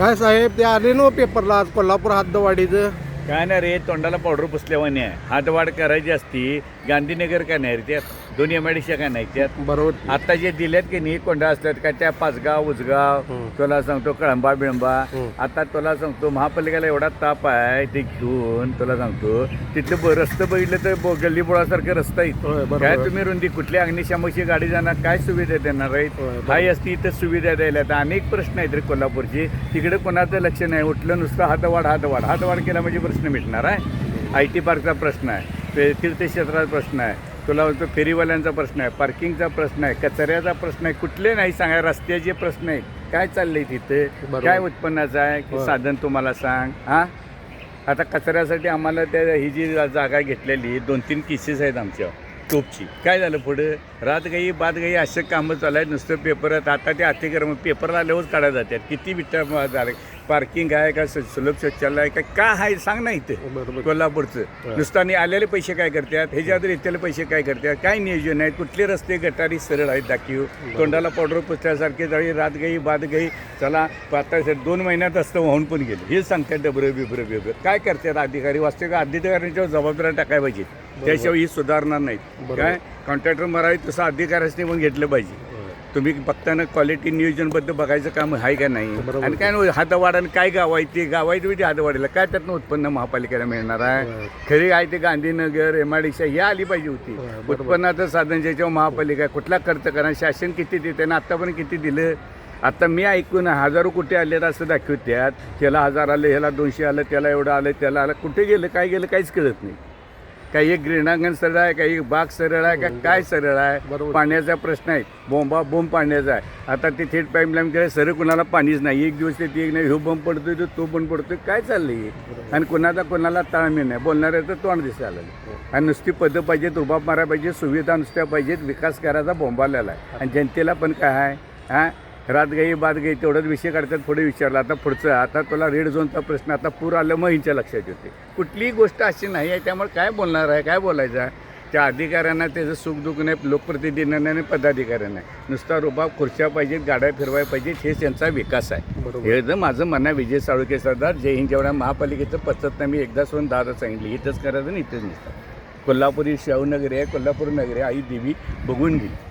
काय साहेब ते आले ना हो पेपरला आज कोल्हापूर हद्दवाडीचं काय नाही रे तोंडाला पावडर पुसल्यावाने आहे. हातवाढ करायची असती गांधीनगर काय नाही रे त्यात? दोन एम काय नाही त्यात? बरोबर. आता जे दिलेत की नाही कोंडा असतात का त्या पाचगाव उजगाव हम्म. तुला सांगतो कळंबा बिळंबा. हम्म. आता तुला सांगतो महापालिकेला एवढा ताप आहे ते घेऊन तुला सांगतो तिथलं ब- रस्तं बघितलं तर ब- गल्ली बोळासारखं रस्ता होय, बरोबर. काय तुम्ही रुंदी कुठल्या अग्निशामकची गाडी जाणार काय सुविधा देणार होय, आहेत बरोबर. हाय असती इथं सुविधा द्यायला. तर अनेक प्रश्न आहेत रे कोल्हापूरची. तिकडे कोणाचं लक्ष नाही उठलं नुसतं हातवाढ हातवाढ. हातवाढ केला म्हणजे प्रश्न मिटणार आहे. आय टी पार्कचा प्रश्न आहे ते तीर्थक्षेत्राचा प्रश्न आहे तुला म्हणतो फेरीवाल्यांचा प्रश्न आहे पार्किंगचा प्रश्न आहे कचऱ्याचा प्रश्न आहे कुठले नाही सांगा रस्त्याचे प्रश्न आहे. काय चाललंय तिथे. काय उत्पन्नाचं आहे? की. साधन तुम्हाला सांग हां? आता कचऱ्यासाठी आम्हाला त्या ही जी जागा घेतलेली दोन तीन केसेस आहेत आमच्या टोपची. काय झालं पुढं? रातगाई बादगाई असे कामं चालू आहेत नुसतं पेपरात आता ते अतिक्रमण पेपर आल्यावरच काढा जातात. किती विटा झाले पार्किंग आहे का सुलभ शौचालय आहे का काय आहे सांग ना इथे. बरोबर. कोल्हापूरचं. होय. नुसतं आणि आलेले पैसे काय करतात ह्याच्यावर येतेले पैसे काय करतात काय नियोजन आहेत कुठले रस्ते गटारी सरळ आहेत दाखीव? तोंडाला पावडर पुसल्यासारखे जाळी रात गई बाद गई. चला आता दोन महिन्यात असतं वाहून पण गेलं. हे सांगतात डबरं बिबरं बिबरं. काय करतात अधिकारी? वास्तविक अधिकाऱ्यांच्यावर जबाबदाऱ्या टाकाय पाहिजे. त्याशिवाय ही सुधारणार नाहीत. बरोबर. काय? कॉन्ट्रॅक्टर मरावी तसं अधिकाऱ्याने पण घेतलं पाहिजे. तुम्ही बघताना क्वालिटी नियोजनबद्दल बघायचं काम आहे का नाही. आणि काय नाही हातवाडानं काय गाव आहे ते गाव आहे ते हातवाडीला. काय त्यातनं उत्पन्न महापालिकेला मिळणार आहे. खरी आहे ते गांधीनगर एम आय डी हे आली पाहिजे होती. उत्पन्नाचं साधन ज्याच्यावर महापालिका कुठला खर्च करा शासन किती देते आणि आत्तापर्यंत किती दिलं? आता मी ऐकून हजारो कुठे आले असं दाखवत्यात त्याला हजार आले ह्याला दोनशे आलं त्याला एवढं आलं त्याला आलं. कुठे गेलं काय गेलं काहीच कळत नाही. काही एक ग्रीडांगण सरळ आहे काही एक बाग सरळ आहे का काय सरळ आहे? बरोबर. पाण्याचा प्रश्न आहे. बोंबा बोंब पाण्याचा आहे. आता ते थेट पाईपलाईन केलं सरळ कुणाला पाणीच नाही. एक दिवस ते एक नाही ह्यो बंब पडतोय तर तो पण पडतोय. काय चाललंय आणि कुणाचा कोणाला ताळमेळ नाही. बोलणाऱ्याचं तोंड दिसायला लागलं. आणि नुसती पदं पाहिजेत रुबाब मारा पाहिजे सुविधा नुसत्या पाहिजेत विकास करायचा बोंबालेला आहे. आणि जनतेला पण काय आहे? हां? रात गई बाद गई तेवढाच विषय काढतात पुढे विचारला. आता पुढचं आता तुला रेड झोनचा प्रश्न आता पूर आलं मग हिंच्या लक्षात येते. कुठलीही गोष्ट अशी नाही आहे त्यामुळे काय बोलणार आहे काय बोलायचं आहे? त्या अधिकाऱ्यांना त्याचं सुखदुःख नाही लोकप्रतिनिधींना नाही पदाधिकाऱ्यांना. नुसता रुबाब खुर्च्या पाहिजेत गाड्या फिरवाय पाहिजेत हेच त्यांचा विकास आहे. हे जर माझं म्हणणं आहे विजय साळुके सरदार जय हिंद जेवढ्या महापालिकेचं पद्धत नाही मी एकदा सोडून दादा सांगितली इथंच करायचं आणि इथंच नसतं कोल्हापुरी शाहूनगरी आहे कोल्हापूर नगरी आहे आई देवी बघून गेली